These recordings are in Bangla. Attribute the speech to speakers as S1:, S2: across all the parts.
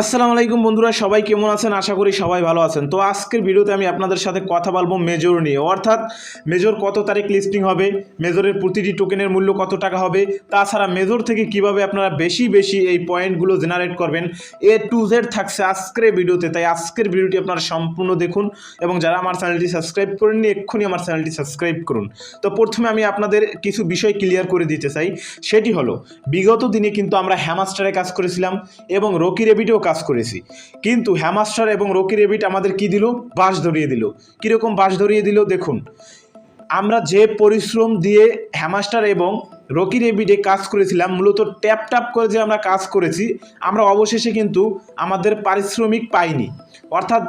S1: আসসালামু আলাইকুম বন্ধুরা, সবাই কেমন আছেন? আশা করি সবাই ভালো আছেন। তো আজকের ভিডিওতে আমি আপনাদের সাথে কথা বলব মেজর নিয়ে। অর্থাৎ মেজর কত তারিখ লিস্টিং হবে? মেজরের প্রতিটি টোকেনের মূল্য কত টাকা হবে? তাছাড়া মেজর থেকে কীভাবে আপনারা বেশি বেশি এই পয়েন্টগুলো জেনারেট করবেন? এ টু জেড থাকছে আজকের ভিডিওতে। তাই আজকের ভিডিওটি আপনারা সম্পূর্ণ দেখুন এবং যারা আমার চ্যানেলটি সাবস্ক্রাইব করেননি, এক্ষুনি আমার চ্যানেলটি সাবস্ক্রাইব করুন। তো প্রথমে আমি আপনাদের কিছু বিষয় ক্লিয়ার করে দিতে চাই। সেটি হলো, বিগত দিনে কিন্তু আমরা হ্যামাস্টারে কাজ করেছিলাম এবং রকি রেবিটেও কাজ করেছি। কিন্তু হ্যামাস্টার এবং রকি রেবিট আমাদের কি দিল? বাস ধরিয়ে দিল। কীরকম বাস ধরিয়ে দিল? দেখুন। আমরা যে পরিশ্রম দিয়ে হ্যামাস্টার এবং রকি রেবিডে কাজ করেছিলাম, মূলত ট্যাপ ট্যাপ করে যে আমরা কাজ করেছি, আমরা অবশেষে কিন্তু আমাদের পারিশ্রমিক পাইনি। অর্থাৎ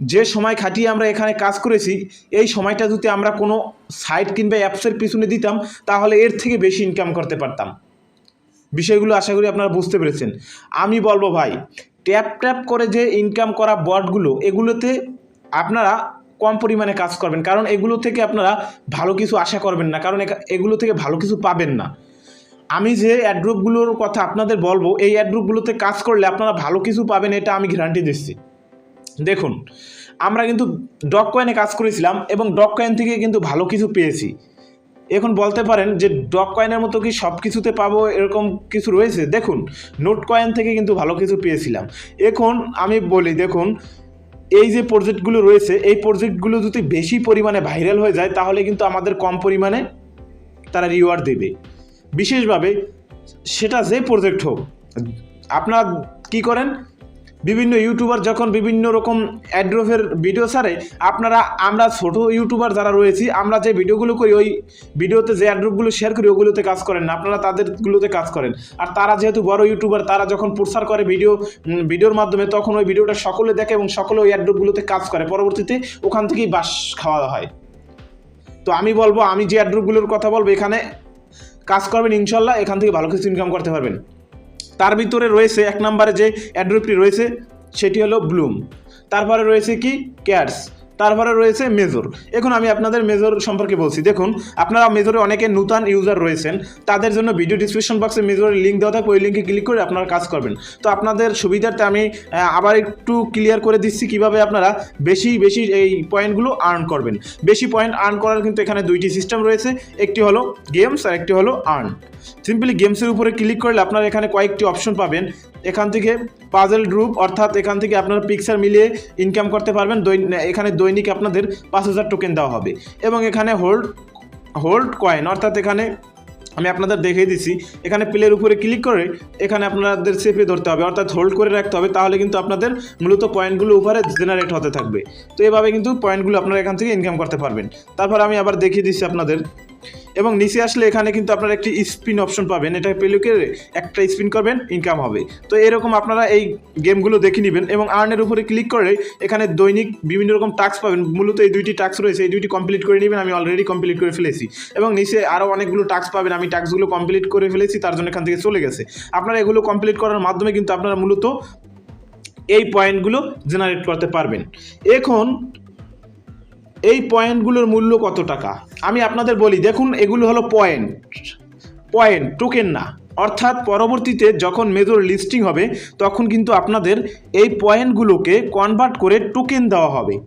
S1: যে সময় খাটিয়ে আমরা এখানে কাজ করেছি, এই সময়টা যদি আমরা কোনো সাইট কিংবা অ্যাপসের পিছনে দিতাম, তাহলে এর থেকে বেশি ইনকাম করতে পারতাম। বিষয়গুলো আশা করি আপনারা বুঝতে পেরেছেন। আমি বলব ভাই, ট্যাপ ট্যাপ করে যে ইনকাম করা বটগুলো এগুলোতে আপনারা কম পরিমাণে কাজ করবেন। কারণ এগুলো থেকে আপনারা ভালো কিছু আশা করবেন না। কারণ এগুলো থেকে ভালো কিছু পাবেন না। আমি যে অ্যাড্রুপগুলোর কথা আপনাদের বলব, এই অ্যাড্রুপগুলোতে কাজ করলে আপনারা ভালো কিছু পাবেন, এটা আমি গ্যারান্টি দিচ্ছি। দেখুন, আমরা কিন্তু ডক কয়েনে কাজ করেছিলাম এবং ডক কয়েন থেকে কিন্তু ভালো কিছু পেয়েছি। এখন বলতে পারেন যে ডক কয়েনের মতো কি সব কিছুতে পাবো এরকম কিছু রয়েছে? দেখুন, নোট কয়েন থেকে কিন্তু ভালো কিছু পেয়েছিলাম। এখন আমি বলি, দেখুন, এই যে প্রজেক্টগুলো রয়েছে, এই প্রজেক্টগুলো যদি বেশি পরিমাণে ভাইরাল হয়ে যায়, তাহলে কিন্তু আমাদের কম পরিমাণে তারা রিওয়ার্ড দেবে। বিশেষভাবে সেটা যে প্রজেক্ট হোক, আপনারা কি করেন? বিভিন্ন ইউটিউবার যখন বিভিন্ন রকম অ্যাড্রোফের ভিডিও ছাড়ে, আপনারা, আমরা ছোট ইউটিউবার যারা রয়েছি, আমরা যে ভিডিওগুলো করি, ওই ভিডিওতে যে অ্যাড্রোপগুলো শেয়ার করি, ওগুলোতে কাজ করেন না। আপনারা তাদেরগুলোতে কাজ করেন। আর তারা যেহেতু বড় ইউটিউবার তারা যখন প্রচার করে ভিডিও ভিডিওর মাধ্যমে, তখন ওই ভিডিওটা সকলে দেখে এবং সকলে ওই অ্যাড্রোপগুলোতে কাজ করে। পরবর্তীতে ওখান থেকেই বাস খাওয়া হয়। তো আমি বলব, আমি যে অ্যাড্রোপগুলোর কথা বলব, এখানে কাজ করবেন ইনশাল্লাহ, এখান থেকে ভালো কিছু ইনকাম করতে পারবেন। তার ভিতরে রয়েছে, এক নম্বরে যে অ্যাড্রোপটি রয়েছে, সেটি হলো ব্লুম। তারপরে রয়েছে কি? ক্যাটস তারপরে রয়েছে মেজর। এখন আমি আপনাদের মেজর সম্পর্কে বলছি। দেখুন, আপনারা মেজরে অনেকে নূতন ইউজার রয়েছেন, তাদের জন্য ভিডিও ডিসক্রিপশন বক্সে মেজরের লিঙ্ক দেওয়া থাকবে, ওই লিঙ্কে ক্লিক করে আপনারা কাজ করবেন। তো আপনাদের সুবিধার্থে আমি আবার একটু ক্লিয়ার করে দিচ্ছি কীভাবে আপনারা বেশি বেশি এই পয়েন্টগুলো আর্ন করবেন। বেশি পয়েন্ট আর্ন করার কিন্তু এখানে দুইটি সিস্টেম রয়েছে, একটি হলো গেমস আর একটি হলো আর্ন সিম্পলি গেমসের উপরে ক্লিক করলে আপনারা এখানে কয়েকটি অপশন পাবেন। এখান থেকে পাজেল গ্রুপ অর্থাৎ এখান থেকে আপনারা পিকচার মিলিয়ে ইনকাম করতে পারবেন। এখানে দৈনিক আপনাদের পাঁচ হাজার টোকেন দেওয়া হবে। এবং এখানে হোল্ড হোল্ড কয়েন অর্থাৎ এখানে আমি আপনাদের দেখিয়ে দিচ্ছি। এখানে প্লের উপরে ক্লিক করে এখানে আপনাদের চেপে ধরতে হবে। অর্থাৎ হোল্ড করে রাখতে হবে, তাহলে কিন্তু আপনাদের মূলত পয়েন্টগুলো উপরে জেনারেট হতে থাকবে। তো এভাবে কিন্তু পয়েন্টগুলো আপনারা এখান থেকে ইনকাম করতে পারবেন। তারপর আমি আবার দেখিয়ে দিচ্ছি আপনাদের এবং নিচে আসলে এখানে কিন্তু আপনারা একটি স্পিন অপশন পাবেন। এটা পেলে করে একটা স্পিন করবেন ইনকাম হবে। তো এরকম আপনারা এই গেমগুলো দেখে নেবেন এবং আর্নের উপরে ক্লিক করে এখানে দৈনিক বিভিন্ন রকম টাস্ক পাবেন। মূলত এই দুইটি টাস্ক রয়েছে, এই দুইটি কমপ্লিট করে নেবেন, আমি অলরেডি কমপ্লিট করে ফেলেছি। এবং নিচে আরও অনেকগুলো টাস্ক পাবেন, আমি টাস্কগুলো কমপ্লিট করে ফেলেছি, তার জন্য এখান থেকে চলে গেছে। আপনারা এগুলো কমপ্লিট করার মাধ্যমে কিন্তু আপনারা মূলত এই পয়েন্টগুলো জেনারেট করতে পারবেন। এখন এই পয়েন্টগুলোর মূল্য কত টাকা? আমি আপনাদের বলি, দেখুন, এগুলো হলো পয়েন্ট। পয়েন্ট টোকেন না। অর্থাৎ পরবর্তীতে যখন মেজর লিস্টিং হবে, তখন কিন্তু আপনাদের এই পয়েন্টগুলোকে কনভার্ট করে টোকেন দেওয়া হবে।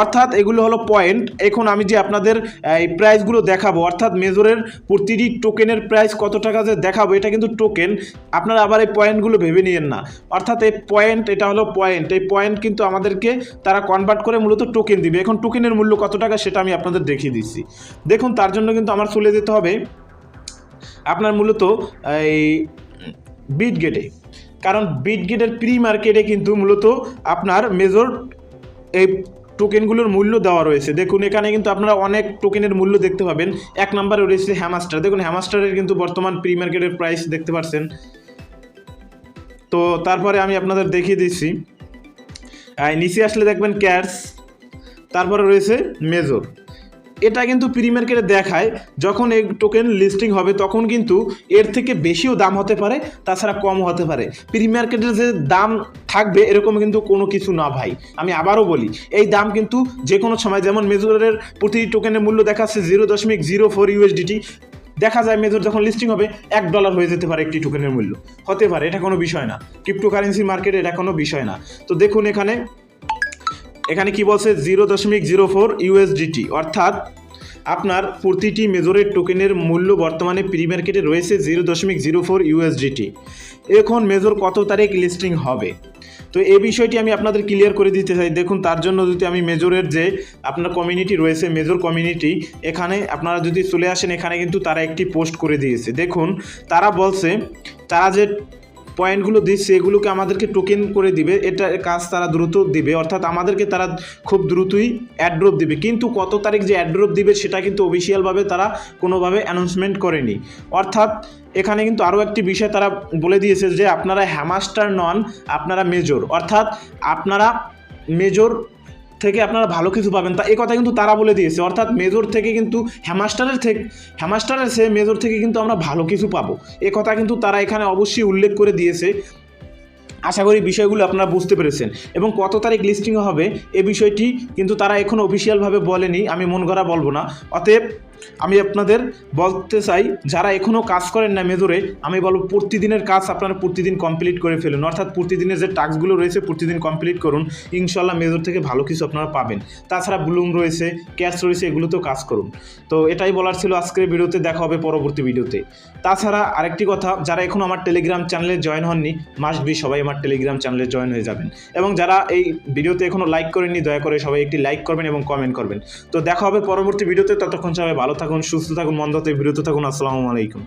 S1: অর্থাৎ এগুলো হলো পয়েন্ট এখন আমি যে আপনাদের এই প্রাইসগুলো দেখাবো, অর্থাৎ মেজরের প্রতিটি টোকেনের প্রাইস কত টাকা যে দেখাবো, এটা কিন্তু টোকেন আপনারা আবার এই পয়েন্টগুলো ভেবে নিয়েন না। অর্থাৎ এই পয়েন্ট এটা হলো পয়েন্ট এই পয়েন্ট কিন্তু আমাদেরকে তারা কনভার্ট করে মূলত টোকেন দিবে। এখন টোকেনের মূল্য কত টাকা সেটা আমি আপনাদের দেখিয়ে দিচ্ছি। দেখুন, তার জন্য কিন্তু আমার চলে যেতে হবে আপনার মূলত, এই বিট গেটে কারণ বিট গেটের প্রি মার্কেটে কিন্তু মূলত আপনার মেজর এই টোকেনগুলোর মূল্য দেওয়া রয়েছে। দেখুন, এখানে কিন্তু আপনারা অনেক টোকেনের মূল্য দেখতে পাবেন। এক নম্বরে রয়েছে হ্যামাস্টার দেখুন হ্যামাস্টারের কিন্তু বর্তমান প্রি মার্কেটের প্রাইস দেখতে পাচ্ছেন তো তারপরে আমি আপনাদের দেখিয়ে দিচ্ছি। নিচে আসলে দেখবেন ক্যাশ তারপরে রয়েছে মেজর এটা কিন্তু প্রি মার্কেটে দেখায় যখন এই টোকেন লিস্টিং হবে, তখন কিন্তু এর থেকে বেশিও দাম হতে পারে, তাছাড়া কমও হতে পারে। প্রি মার্কেটের যে দাম থাকবে, এরকম কিন্তু কোনো কিছু না ভাই। আমি আবারও বলি, এই দাম কিন্তু যে কোনো সময়, যেমন মেজরের প্রতিটি টোকেনের মূল্য দেখাচ্ছে জিরো দশমিক জিরো ফোর ইউএসডিটি দেখা যায় মেজর যখন লিস্টিং হবে, এক ডলার হয়ে যেতে পারে একটি টোকেনের মূল্য। হতে পারে, এটা কোনো বিষয় না। ক্রিপ্টোকারেন্সি মার্কেটে এটা কোনো বিষয় না। তো দেখুন এখানে এখানে কি বলছে? জিরো দশমিক জিরো ফোর ইউএসডিটি অর্থাৎ আপনার প্রতিটি মেজরের টোকেনের মূল্য বর্তমানে প্রি মার্কেটে রয়েছে জিরো দশমিক জিরো ফোর ইউএসডিটি এখন মেজর কত তারিখ লিস্টিং হবে? তো এই বিষয়টি আমি আপনাদের ক্লিয়ার করে দিতে চাই। দেখুন, তার জন্য যদি আমি মেজরের যে আপনার কমিউনিটি রয়েছে মেজর কমিউনিটি এখানে আপনারা যদি চলে আসেন, এখানে কিন্তু তারা একটি পোস্ট করে দিয়েছে। দেখুন, তারা বলছে, তারা যে পয়েন্টগুলো দিচ্ছে এগুলোকে আমাদেরকে টোকেন করে দিবে। এটা কাজ তারা দ্রুত দিবে, অর্থাৎ আমাদেরকে তারা খুব দ্রুতই অ্যাড্রপ দিবে। কিন্তু কত তারিখ যে অ্যাড্রপ দিবে, সেটা কিন্তু অফিসিয়ালভাবে তারা কোনোভাবে অ্যানাউন্সমেন্ট করেনি। অর্থাৎ এখানে কিন্তু আরও একটি বিষয় তারা বলে দিয়েছে যে, আপনারা হ্যামাস্টার নন, আপনারা মেজর অর্থাৎ আপনারা মেজর থেকে আপনারা ভালো কিছু পাবেন। তা এ কথা কিন্তু তারা বলে দিয়েছে। অর্থাৎ মেজর থেকে কিন্তু হ্যামাস্টারের থেকে হ্যামাস্টারের সে মেজর থেকে কিন্তু আমরা ভালো কিছু পাবো। এ কথা কিন্তু তারা এখানে অবশ্যই উল্লেখ করে দিয়েছে। আশা করি বিষয়গুলো আপনারা বুঝতে পেরেছেন। এবং কত তারিখ লিস্টিং হবে, এ বিষয়টি কিন্তু তারা এখনও অফিসিয়ালভাবে বলেনি। আমি মন করা বলব না। অতএব আমি আপনাদের বলতে চাই, যারা এখনও কাজ করেন না মেজরে, আমি বলব প্রতিদিনের কাজ আপনারা প্রতিদিন কমপ্লিট করে ফেলুন। অর্থাৎ প্রতিদিনের যে টাস্কগুলো রয়েছে, প্রতিদিন কমপ্লিট করুন। ইনশাল্লাহ মেজর থেকে ভালো কিছু আপনারা পাবেন। তাছাড়া ব্লুম রয়েছে ক্যাশ রয়েছে, এগুলোতেও কাজ করুন। তো এটাই বলার ছিল আজকের ভিডিওতে, দেখা হবে পরবর্তী ভিডিওতে। তাছাড়া আরেকটি কথা, যারা এখন আমার টেলিগ্রাম চ্যানেলে জয়েন হননি মাস্ট বি সবাই আমার টেলিগ্রাম চ্যানেলে জয়েন হয়ে যাবেন। এবং যারা এই ভিডিওতে এখনও লাইক করেননি, দয়া করে সবাই একটি লাইক করবেন এবং কমেন্ট করবেন। তো দেখা হবে পরবর্তী ভিডিওতে, ততক্ষণ সবাই ভালো থাকুন সুস্থ থাকুন মন্দ থেকে বিরত থাকুন আসসালামু আলাইকুম।